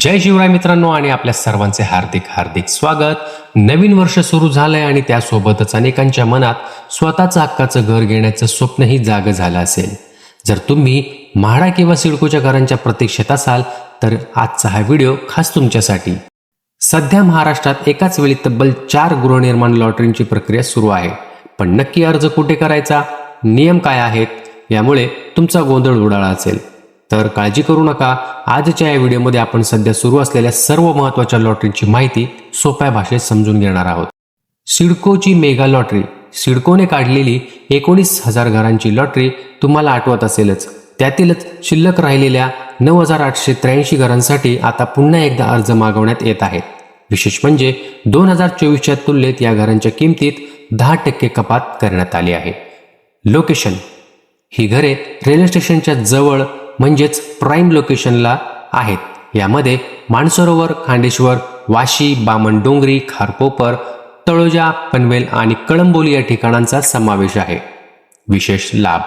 जय शिवराय मित्रांनो आणि आपल्या सर्वांचे हार्दिक हार्दिक स्वागत. नवीन वर्ष सुरू झालंय आणि त्यासोबतच अनेकांच्या मनात स्वतःचं हक्काचं घर घेण्याचं स्वप्नही जाग झालं असेल. जर तुम्ही म्हाडा किंवा सिडकोच्या घरांच्या प्रतीक्षेत असाल तर आजचा हा व्हिडिओ खास तुमच्यासाठी. सध्या महाराष्ट्रात एकाच वेळी तब्बल चार गृहनिर्माण लॉटरींची प्रक्रिया सुरू आहे. पण नक्की अर्ज कुठे करायचा? नियम काय आहेत? यामुळे तुमचा गोंधळ उडाला असेल. तर काळजी करू नका. आजच्या या व्हिडिओमध्ये आपण सध्या सुरू असलेल्या सर्व महत्त्वाच्या लॉटरीची माहिती सोप्या भाषेत समजून घेणार आहोत. सिडकोची मेगा लॉटरी. सिडकोने काढलेली एकोणीस हजार घरांची लॉटरी तुम्हाला आठवत असेलच. त्यातीलच शिल्लक राहिलेल्या नऊ हजार आठशे त्र्याऐंशी घरांसाठी आता पुन्हा एकदा अर्ज मागवण्यात येत आहेत विशेष म्हणजे दोन हजार चोवीसच्या तुलनेत या घरांच्या किमतीत दहा टक्के कपात करण्यात आली आहे. लोकेशन. ही घरे रेल्वे स्टेशनच्या जवळ म्हणजेच प्राईम लोकेशनला आहेत. यामध्ये मानसरोवर खांडेश्वर वाशी बामणडोंगरी खारकोपर तळोजा पनवेल आणि कळंबोली या ठिकाणांचा समावेश आहे. विशेष लाभ.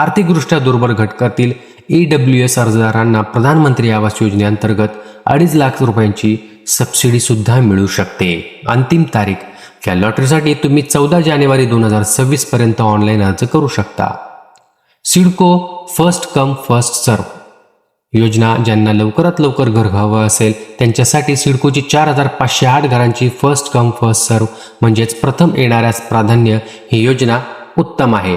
आर्थिकदृष्ट्या दुर्बल घटकातील ई डब्ल्यू एस अर्जदारांना प्रधानमंत्री आवास योजनेअंतर्गत अडीच लाख रुपयांची सबसिडी सुद्धा मिळू शकते. अंतिम तारीख. या लॉटरीसाठी तुम्ही चौदा जानेवारी दोन हजार सव्वीस पर्यंत ऑनलाईन अर्ज करू शकता. CIDCO first come first serve योजना ज्यांना लवकरात लवकर घर हवं असेल त्यांच्यासाठी सिडकोची चार हजार पाचशे आठ घरांची फर्स्ट कम फर्स्ट सर्व म्हणजेच प्रथम येणाऱ्यास प्राधान्य ही योजना उत्तम आहे.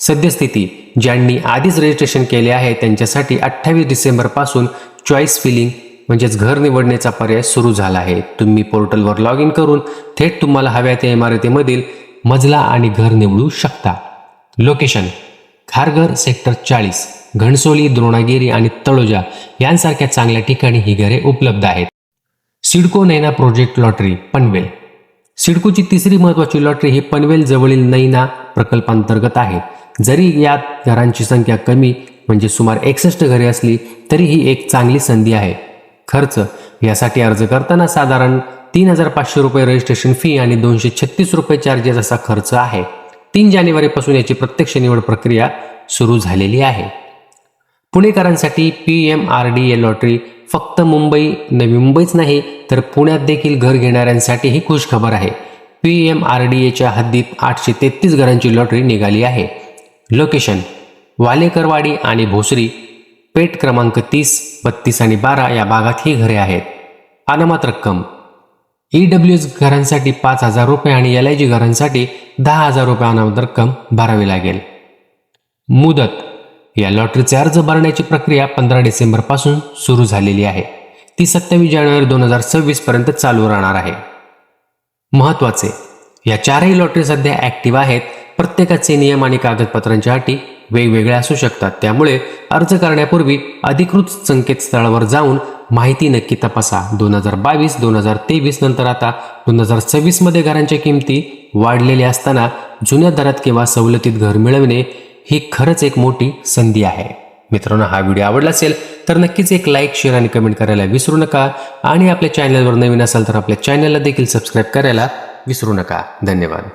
सद्यस्थिती ज्यांनी आधीच रजिस्ट्रेशन केले आहे त्यांच्यासाठी अठ्ठावीस डिसेंबरपासून चॉईस फिलिंग म्हणजेच घर निवडण्याचा पर्याय सुरू झाला आहे. तुम्ही पोर्टलवर लॉग इन करून थेट तुम्हाला हव्या त्या इमारतीमधील मजला आणि घर निवडू शकता. लोकेशन खारघर सेक्टर चाळीस घणसोली द्रोणागिरी आणि तळोजा यांसारख्या चांगल्या ठिकाणी ही घरे उपलब्ध आहेत. CIDCO NAINA project lottery Panvel. सिडकोची तिसरी महत्वाची लॉटरी ही पनवेल जवळील नैना प्रकल्पांतर्गत आहे. जरी यात घरांची संख्या कमी म्हणजे सुमारे एकसष्ट घरे असली तरी ही एक चांगली संधी आहे. खर्च यासाठी अर्ज करताना साधारण तीन हजार पाचशे रुपये रजिस्ट्रेशन फी आणि दोनशे छत्तीस रुपये चार्जेस असा खर्च आहे. तीन जानेवारीपासून याची प्रत्यक्ष निवड प्रक्रिया सुरू झालेली आहे. पुणेकरांसाठी P M R D A lottery फक्त मुंबई नवी मुंबईच नाही तर पुण्यात देखील घर घेणाऱ्यांसाठीही खुश खबर आहे. पी एम आर डी एच्या हद्दीत आठशे तेहतीस घरांची लॉटरी निघाली आहे. लोकेशन वालेकरवाडी आणि भोसरी पेट क्रमांक तीस बत्तीस आणि बारा या भागात ही घरे आहेत. अनामत रक्कम ई डब्ल्यू एस घरांसाठी पाच हजार रुपये आणि एल आय जी घरांसाठी दहा हजार रुपये अनामत रक्कम भरावी लागेल. मुदत. या लॉटरीचे अर्ज भरण्याची प्रक्रिया पंधरा डिसेंबरपासून सुरू झालेली आहे. ती सत्तावीस जानेवारी दोन हजार सव्वीस पर्यंत चालू राहणार आहे. महत्त्वाचे या चारही लॉटरी सध्या ॲक्टिव्ह आहेत. प्रत्येकाचे नियम आणि कागदपत्रांच्या अटी वेगवेगळ्या असू शकतात. त्यामुळे अर्ज करण्यापूर्वी अधिकृत संकेतस्थळावर जाऊन माहिती नक्की तपासा. दोन हजार बावीस दोन हजार तेवीस नंतर आता दोन हजार सव्वीसमध्ये घरांच्या किमती वाढलेल्या असताना जुन्या दरात किंवा सवलतीत घर मिळवणे ही खरंच एक मोठी संधी आहे. मित्रांनो हा व्हिडिओ आवडला असेल तर नक्कीच एक लाईक शेअर आणि कमेंट करायला विसरू नका. आणि आपल्या चॅनलवर नवीन असाल तर आपल्या चॅनलला देखील सबस्क्राईब करायला विसरू नका. धन्यवाद.